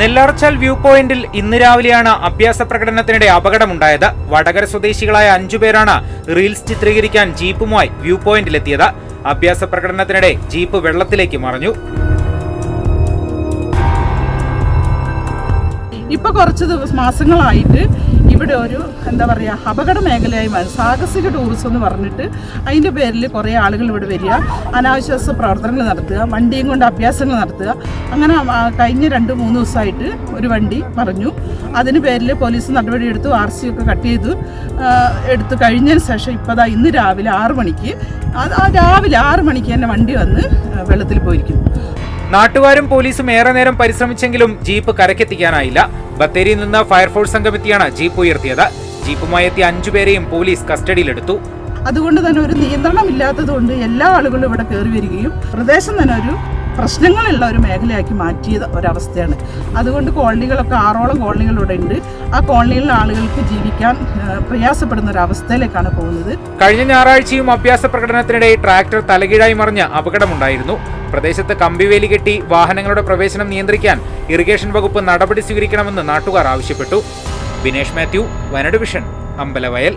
Nellarachal view പോയിന്റിൽ ഇന്ന് രാവിലെയാണ് അഭ്യാസ പ്രകടനത്തിനിടെ അപകടമുണ്ടായത്. വടകര സ്വദേശികളായ അഞ്ചുപേരാണ് റീൽസ് ചിത്രീകരിക്കാൻ ജീപ്പുമായി വ്യൂ പോയിന്റിലെത്തിയത്. അഭ്യാസ പ്രകടനത്തിനിടെ ജീപ്പ് വെള്ളത്തിലേക്ക് മറിഞ്ഞു. ഇപ്പൊ കുറച്ച് ദിവസം മാസങ്ങളായിട്ട് ഇവിടെ ഒരു എന്താ പറയുക അപകട മേഖലയായി മാറി. സാഹസിക ടൂറിസം എന്ന് പറഞ്ഞിട്ട് അതിന്റെ പേരിൽ കുറേ ആളുകൾ ഇവിടെ വരിക അനാവശ്യാസ പ്രവർത്തനങ്ങൾ നടത്തുക വണ്ടിയും കൊണ്ട് അഭ്യാസങ്ങൾ നടത്തുക. അങ്ങനെ കഴിഞ്ഞ രണ്ട് മൂന്ന് ദിവസമായിട്ട് ഒരു വണ്ടി പറഞ്ഞു. അതിന് പേരിൽ പോലീസ് നടപടിയെടുത്തു ആർ സി ഒക്കെ കട്ട് ചെയ്തു. എടുത്തു കഴിഞ്ഞതിന് ശേഷം ഇപ്പോൾ അതാ ഇന്ന് രാവിലെ ആറ് മണിക്ക് അത് ആ രാവിലെ ആറ് മണിക്ക് തന്നെ വണ്ടി വന്ന് വെള്ളത്തിൽ പോയിരിക്കുന്നു. നാട്ടുകാരും പോലീസും ഏറെ നേരം പരിശ്രമിച്ചെങ്കിലും ജീപ്പ് കരക്കെത്തിക്കാനായില്ല ബത്തേരിയിൽ നിന്ന് ഫയർഫോഴ്സ് സംഘം എത്തിയാണ് ജീപ്പ് ഉയർത്തിയത്. ജീപ്പുമായി എത്തിയ അഞ്ചുപേരെയും പോലീസ് കസ്റ്റഡിയിലെടുത്തു. അതുകൊണ്ട് തന്നെ ഒരു നിയന്ത്രണമില്ലാത്തതുകൊണ്ട് എല്ലാ ആളുകളും ഇവിടെ കയറി വരികയും പ്രദേശം തന്നെ ഒരു പ്രശ്നങ്ങളുള്ള ഒരു മേഖലയാക്കി മാറ്റിയ ഒരവസ്ഥയാണ്. അതുകൊണ്ട് കോളനികളൊക്കെ ആറോളം കോളനികൾ ഇവിടെ ഉണ്ട്. ആ കോളനിയിലെ ആളുകൾക്ക് ജീവിക്കാൻ പ്രയാസപ്പെടുന്ന ഒരു അവസ്ഥയിലേക്കാണ് പോകുന്നത്. കഴിഞ്ഞ ഞായറാഴ്ചയും അഭ്യാസ പ്രകടനത്തിനിടെ ട്രാക്ടർ തലകീഴായി മറിഞ്ഞ് അപകടമുണ്ടായിരുന്നു. പ്രദേശത്ത് കമ്പിവേലി കെട്ടി വാഹനങ്ങളുടെ പ്രവേശനം നിയന്ത്രിക്കാൻ ഇറിഗേഷൻ വകുപ്പ് നടപടി സ്വീകരിക്കണമെന്ന് നാട്ടുകാർ ആവശ്യപ്പെട്ടു. ബിനേഷ് മാത്യു വനഡിവിഷൻ അമ്പലവയൽ.